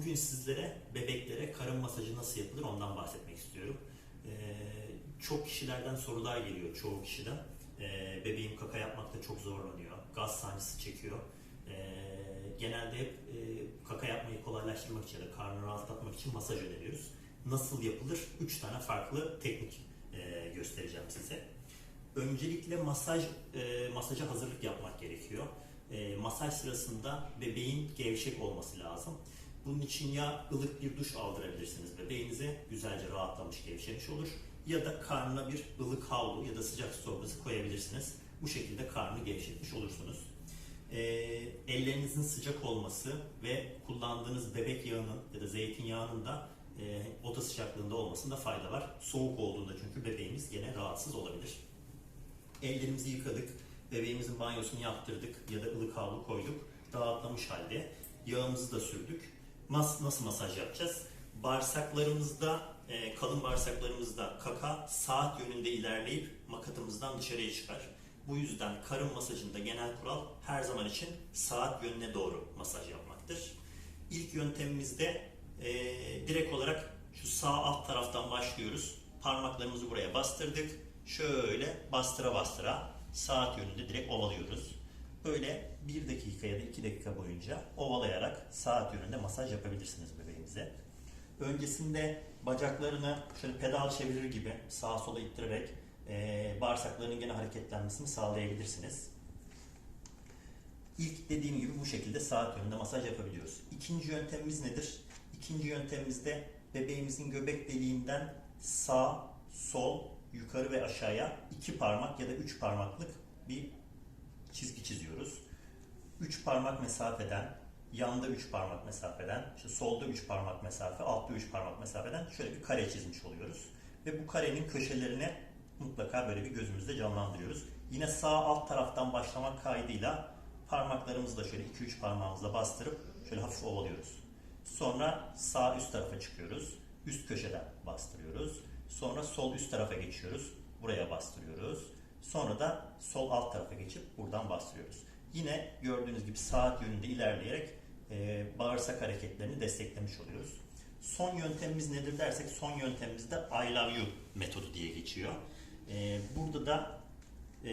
Bugün sizlere bebeklere karın masajı nasıl yapılır ondan bahsetmek istiyorum. Ee, çok kişilerden sorular geliyor çoğu kişiden. Ee, bebeğim kaka yapmakta çok zorlanıyor, gaz sancısı çekiyor. Ee, genelde hep e, kaka yapmayı kolaylaştırmak için ya da karnını rahatlatmak için masaj öneriyoruz. Nasıl yapılır? 3 tane farklı teknik e, göstereceğim size. Öncelikle masaj e, masaja hazırlık yapmak gerekiyor. E, masaj sırasında bebeğin gevşek olması lazım. Bunun için ya ılık bir duş aldırabilirsiniz bebeğinize, güzelce rahatlamış, gevşemiş olur. Ya da karnına bir ılık havlu ya da sıcak su torbası koyabilirsiniz. Bu şekilde karnını gevşetmiş olursunuz. E, ellerinizin sıcak olması ve kullandığınız bebek yağının ya da zeytinyağının da e, oda sıcaklığında olmasında fayda var. Soğuk olduğunda çünkü bebeğimiz gene rahatsız olabilir. Ellerimizi yıkadık, bebeğimizin banyosunu yaptırdık ya da ılık havlu koyduk. Rahatlamış halde yağımızı da sürdük. Mas nasıl masaj yapacağız? Bağırsaklarımızda, e, kalın bağırsaklarımızda kaka saat yönünde ilerleyip makatımızdan dışarıya çıkar. Bu yüzden karın masajında genel kural her zaman için saat yönüne doğru masaj yapmaktır. İlk yöntemimizde e, direkt olarak şu sağ alt taraftan başlıyoruz. Parmaklarımızı buraya bastırdık. Şöyle bastıra bastıra saat yönünde direkt ovalıyoruz. Böyle bir dakika ya da iki dakika boyunca ovalayarak saat yönünde masaj yapabilirsiniz bebeğimize. Öncesinde bacaklarını şöyle pedal çevirir gibi sağa sola ittirerek e, bağırsaklarının gene hareketlenmesini sağlayabilirsiniz. İlk dediğim gibi bu şekilde saat yönünde masaj yapabiliyoruz. İkinci yöntemimiz nedir? İkinci yöntemimizde bebeğimizin göbek deliğinden sağ, sol, yukarı ve aşağıya iki parmak ya da üç parmaklık bir çizgi çiziyoruz. Üç parmak mesafeden, yanda üç parmak mesafeden, işte solda üç parmak mesafe, altta üç parmak mesafeden şöyle bir kare çizmiş oluyoruz. Ve bu karenin köşelerine mutlaka böyle bir gözümüzde canlandırıyoruz. Yine sağ alt taraftan başlamak kaydıyla parmaklarımızı da şöyle 2-3 parmağımızla bastırıp şöyle hafif ovalıyoruz. Sonra sağ üst tarafa çıkıyoruz. Üst köşeden bastırıyoruz. Sonra sol üst tarafa geçiyoruz. Buraya bastırıyoruz. Sonra da sol alt tarafa geçip buradan bastırıyoruz. Yine gördüğünüz gibi saat yönünde ilerleyerek e, bağırsak hareketlerini desteklemiş oluyoruz. Son yöntemimiz nedir dersek son yöntemimiz de I love you metodu diye geçiyor. E, burada da e,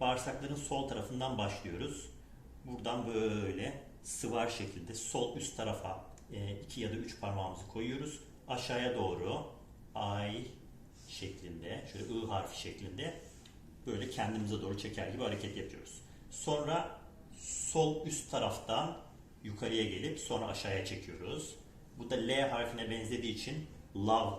bağırsakların sol tarafından başlıyoruz. Buradan böyle sıvar şekilde sol üst tarafa e, iki ya da üç parmağımızı koyuyoruz. Aşağıya doğru I şeklinde, şöyle I harfi şeklinde böyle kendimize doğru çeker gibi hareket yapıyoruz. Sonra sol üst taraftan yukarıya gelip sonra aşağıya çekiyoruz. Bu da L harfine benzediği için love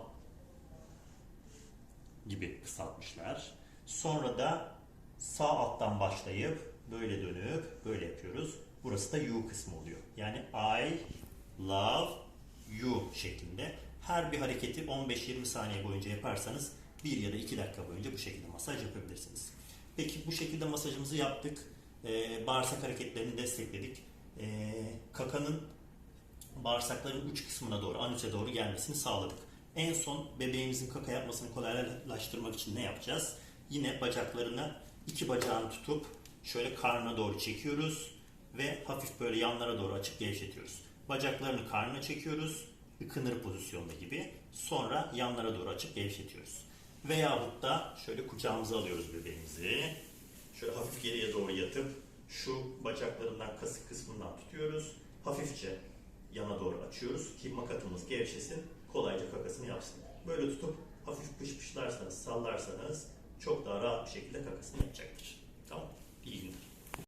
gibi kısaltmışlar. Sonra da sağ alttan başlayıp böyle dönüp böyle yapıyoruz. Burası da you kısmı oluyor. Yani I love you şeklinde. Her bir hareketi 15-20 saniye boyunca yaparsanız 1 ya da 2 dakika boyunca bu şekilde masaj yapabilirsiniz. Peki bu şekilde masajımızı yaptık. Ee, bağırsak hareketlerini destekledik. Ee, kakanın bağırsakların uç kısmına doğru, anüse doğru gelmesini sağladık. En son bebeğimizin kaka yapmasını kolaylaştırmak için ne yapacağız? Yine bacaklarını iki bacağını tutup şöyle karnına doğru çekiyoruz ve hafif böyle yanlara doğru açıp gevşetiyoruz. Bacaklarını karnına çekiyoruz, ıkınır pozisyonda gibi. Sonra yanlara doğru açıp gevşetiyoruz. Veyahut da şöyle kucağımıza alıyoruz bebeğimizi. Şöyle hafif geriye doğru yatıp şu bacaklarından kasık kısmından tutuyoruz. Hafifçe yana doğru açıyoruz ki makatımız gevşesin, kolayca kakasını yapsın. Böyle tutup hafif pışpışlarsanız, sallarsanız çok daha rahat bir şekilde kakasını yapacaktır.